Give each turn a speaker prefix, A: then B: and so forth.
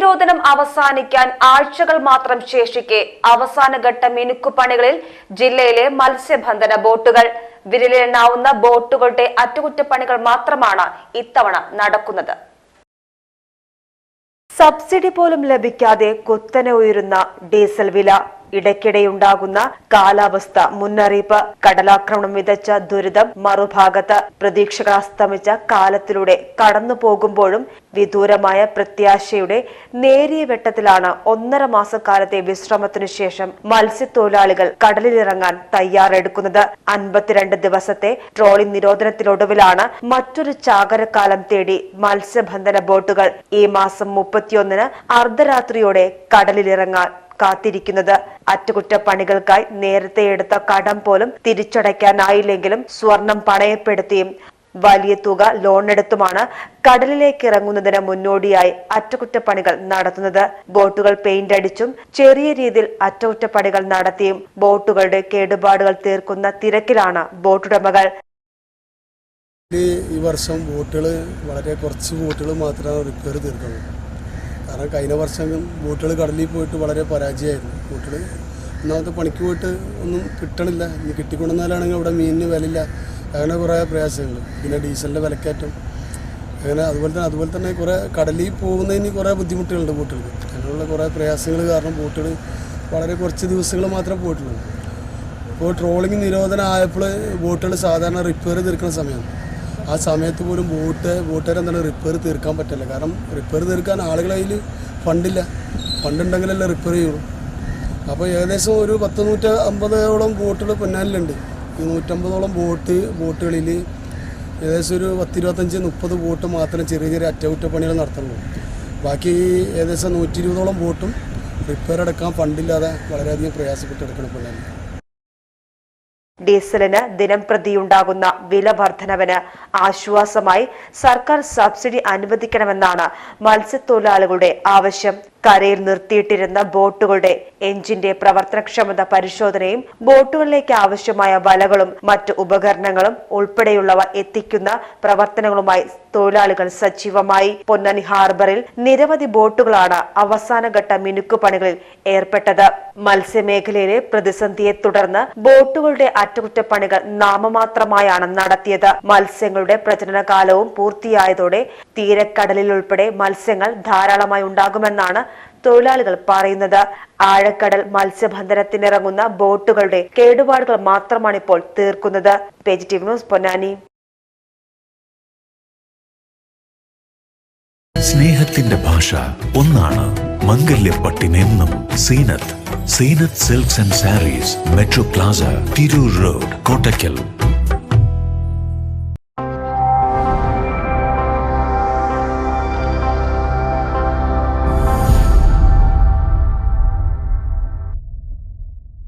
A: നിരോധനം അവസാനിക്കാൻ ആഴ്ചകൾ മാത്രം ശേഷിക്കെ അവസാനഘട്ട മിനുക്കുപണികളിൽ ജില്ലയിലെ മത്സ്യബന്ധന ബോട്ടുകൾ. വിരലിലെണ്ണാവുന്ന ബോട്ടുകളുടെ അറ്റകുറ്റപ്പണികൾ മാത്രമാണ് ഇത്തവണ നടക്കുന്നത്. സബ്സിഡി പോലും ലഭിക്കാതെ കുത്തനെ ഉയരുന്ന ഡീസൽ വില. ഇടയ്ക്കിടെയുണ്ടാകുന്ന കാലാവസ്ഥ മുന്നറിയിപ്പ് കടലാക്രമണം വിതച്ച ദുരിതം മറുഭാഗത്ത് പ്രതീക്ഷകൾ അസ്തമിച്ച കാലത്തിലൂടെ കടന്നു പോകുമ്പോഴും വിദൂരമായ പ്രത്യാശയുടെ നേരിയ വെട്ടത്തിലാണ് ഒന്നര മാസക്കാലത്തെ വിശ്രമത്തിനു ശേഷം മത്സ്യത്തൊഴിലാളികൾ കടലിലിറങ്ങാൻ തയ്യാറെടുക്കുന്നത്. അൻപത്തിരണ്ട് ദിവസത്തെ ട്രോളിംഗ് നിരോധനത്തിനൊടുവിലാണ് മറ്റൊരു ചാകരക്കാലം തേടി മത്സ്യബന്ധന ബോട്ടുകൾ ഈ മാസം മുപ്പത്തിയൊന്നിന് അർദ്ധരാത്രിയോടെ കടലിലിറങ്ങാൻ കാത്തിരിക്കുന്നത്. അറ്റകുറ്റപ്പണികൾക്കായി നേരത്തെ എടുത്ത കടം പോലും തിരിച്ചടയ്ക്കാനായില്ലെങ്കിലും സ്വർണം പണയപ്പെടുത്തിയും വലിയ തുക ലോണെടുത്തുമാണ് കടലിലേക്ക് ഇറങ്ങുന്നതിന് മുന്നോടിയായി അറ്റകുറ്റപ്പണികൾ നടത്തുന്നത്. ബോട്ടുകൾ പെയിന്റ് അടിച്ചും ചെറിയ രീതിയിൽ അറ്റകുറ്റപ്പണികൾ നടത്തിയും ബോട്ടുകളുടെ കേടുപാടുകൾ തീർക്കുന്ന തിരക്കിലാണ് ബോട്ടുടമകൾ.
B: ഈ വർഷം ബോട്ടുകൾ വളരെ കുറച്ച് ബോട്ടുകൾ മാത്രമാണ് റിപ്പയർ തീർക്കുന്നത് കാരണം കഴിഞ്ഞ വർഷം ബോട്ടുകൾ കടലിൽ പോയിട്ട് വളരെ പരാജയമായിരുന്നു. ബോട്ടുകൾ ഒന്നാമത്തെ പണിക്ക് പോയിട്ട് ഒന്നും കിട്ടണില്ല. ഇനി കിട്ടിക്കൊണ്ടെന്നാലാണെങ്കിൽ അവിടെ മീനിന് വിലയില്ല. അങ്ങനെ കുറേ പ്രയാസങ്ങൾ. പിന്നെ ഡീസലിന്റെ വിലക്കയറ്റം. അങ്ങനെ അതുപോലെ തന്നെ അതുപോലെ തന്നെ കുറേ കടലിൽ പോകുന്നതിന് കുറേ ബുദ്ധിമുട്ടുകളുണ്ട് ബോട്ടുകൾക്ക്. അങ്ങനെയുള്ള കുറേ പ്രയാസങ്ങൾ കാരണം ബോട്ടുകൾ വളരെ കുറച്ച് ദിവസങ്ങൾ മാത്രമേ പോയിട്ടുള്ളൂ. ഇപ്പോൾ ട്രോളിംഗ് നിരോധനം ആയപ്പോൾ ബോട്ടുകൾ സാധാരണ റിപ്പയർ തീർക്കുന്ന സമയമാണ്. ആ സമയത്ത് പോലും ബോട്ട് ബോട്ടുകാരെന്താണ് റിപ്പയർ തീർക്കാൻ പറ്റില്ല. കാരണം റിപ്പയർ തീർക്കാൻ ആളുകളെ ഫണ്ടില്ല. ഫണ്ടുണ്ടെങ്കിലല്ലേ റിപ്പയർ ചെയ്യുള്ളൂ. അപ്പോൾ ഏകദേശം ഒരു പത്ത് നൂറ്റ അമ്പതോളം ബോട്ടുകൾ പൊന്നാലിലുണ്ട്. ഈ നൂറ്റമ്പതോളം ബോട്ട് ബോട്ടുകളിൽ ഏകദേശം ഒരു പത്തിരുപത്തഞ്ച് മുപ്പത് ബോട്ട് മാത്രം ചെറിയ ചെറിയ അറ്റകുറ്റപ്പണികൾ നടത്തുള്ളൂ. ബാക്കി ഏകദേശം നൂറ്റി ഇരുപതോളം ബോട്ടും റിപ്പയർ എടുക്കാൻ ഫണ്ടില്ലാതെ വളരെയധികം പ്രയാസപ്പെട്ട് എടുക്കണം പൊന്നാലി
A: ഡീസലിന് ദിനം പ്രതിയുണ്ടാകുന്ന വില വർധനവിന് ആശ്വാസമായി സർക്കാർ സബ്സിഡി അനുവദിക്കണമെന്നാണ് മത്സ്യത്തൊഴിലാളികളുടെ ആവശ്യം. കരയിൽ നിർത്തിയിട്ടിരുന്ന ബോട്ടുകളുടെ എഞ്ചിന്റെ പ്രവർത്തനക്ഷമത പരിശോധനയും ബോട്ടുകളിലേക്ക് ആവശ്യമായ വലകളും മറ്റു ഉപകരണങ്ങളും ഉൾപ്പെടെയുള്ളവ എത്തിക്കുന്ന പ്രവർത്തനങ്ങളുമായി തൊഴിലാളികൾ സജീവമായി. പൊന്നാനി ഹാർബറിൽ നിരവധി ബോട്ടുകളാണ് അവസാനഘട്ട മിനുക്കുപണികളിൽ ഏർപ്പെട്ടത്. മത്സ്യമേഖലയിലെ പ്രതിസന്ധിയെ തുടർന്ന് ബോട്ടുകളുടെ അറ്റകുറ്റപ്പണികൾ നാമമാത്രമായാണ് നടത്തിയത്. മത്സ്യങ്ങളുടെ പ്രജനനകാലവും പൂർത്തിയായതോടെ തീരക്കടലിൽ ഉൾപ്പെടെ മത്സ്യങ്ങൾ ധാരാളമായി ഉണ്ടാകുമെന്നാണ് തൊഴിലാളികൾ പറയുന്നത്. ആഴക്കടൽ മത്സ്യബന്ധനത്തിനിറങ്ങുന്ന ബോട്ടുകളുടെ കേടുപാടുകൾ മാത്രമാണ് ഇപ്പോൾ തീർക്കുന്നത്. Positive news Ponnani.
C: സ്നേഹത്തിന്റെ ഭാഷ ഒന്നാണ് മംഗല്യപ്പട്ടിനെന്നും Zeenath. Zeenath silks and sarees metro plaza Tirur road Kottakkal.